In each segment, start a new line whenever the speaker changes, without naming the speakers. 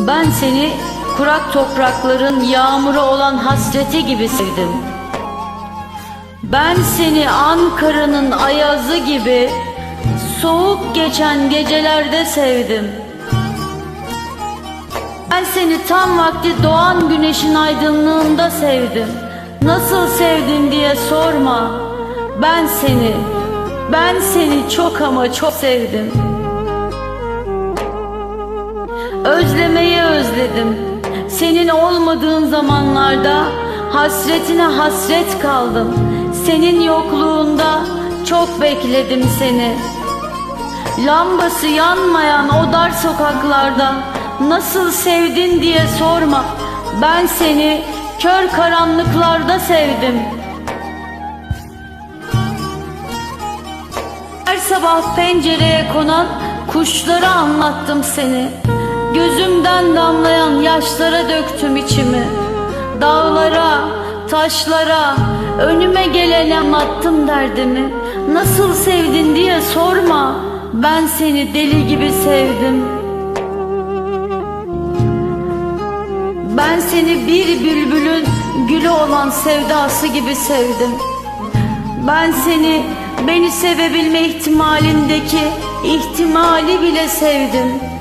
Ben seni kurak toprakların yağmuru olan hasreti gibi sevdim. Ben seni Ankara'nın ayazı gibi soğuk geçen gecelerde sevdim. Ben seni tam vakti doğan güneşin aydınlığında sevdim. Nasıl sevdim diye sorma. Ben seni, ben seni çok ama çok sevdim. Özlemeyi özledim. Senin olmadığın zamanlarda hasretine hasret kaldım. Senin yokluğunda çok bekledim seni. Lambası yanmayan o dar sokaklarda nasıl sevdin diye sorma. Ben seni kör karanlıklarda sevdim. Her sabah pencereye konan kuşlara anlattım seni. Gözümden damlayan yaşlara döktüm içimi. Dağlara, taşlara, önüme gelene anlattım derdimi. Nasıl sevdin diye sorma. Ben seni deli gibi sevdim. Ben seni bir bülbülün gülü olan sevdası gibi sevdim. Ben seni beni sevebilme ihtimalindeki ihtimali bile sevdim.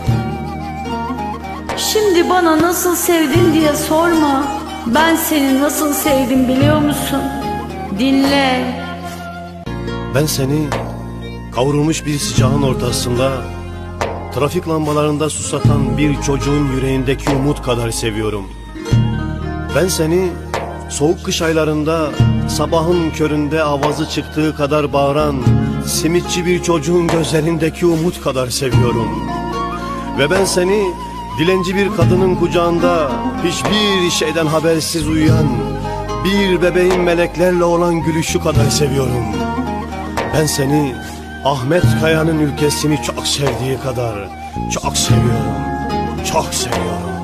Şimdi bana nasıl sevdin diye sorma. Ben seni nasıl sevdim biliyor musun? Dinle.
Ben seni kavrulmuş bir sıcağın ortasında Trafik lambalarında susatan bir çocuğun yüreğindeki umut kadar seviyorum Ben seni soğuk kış aylarında sabahın köründe avazı çıktığı kadar bağıran Simitçi bir çocuğun gözlerindeki umut kadar seviyorum Ve ben seni dilenci bir kadının kucağında hiçbir şeyden habersiz uyuyan Bir bebeğin meleklerle olan gülüşü kadar seviyorum ben seni Ahmet Kaya'nın ülkesini çok sevdiği kadar çok seviyorum. Çok seviyorum.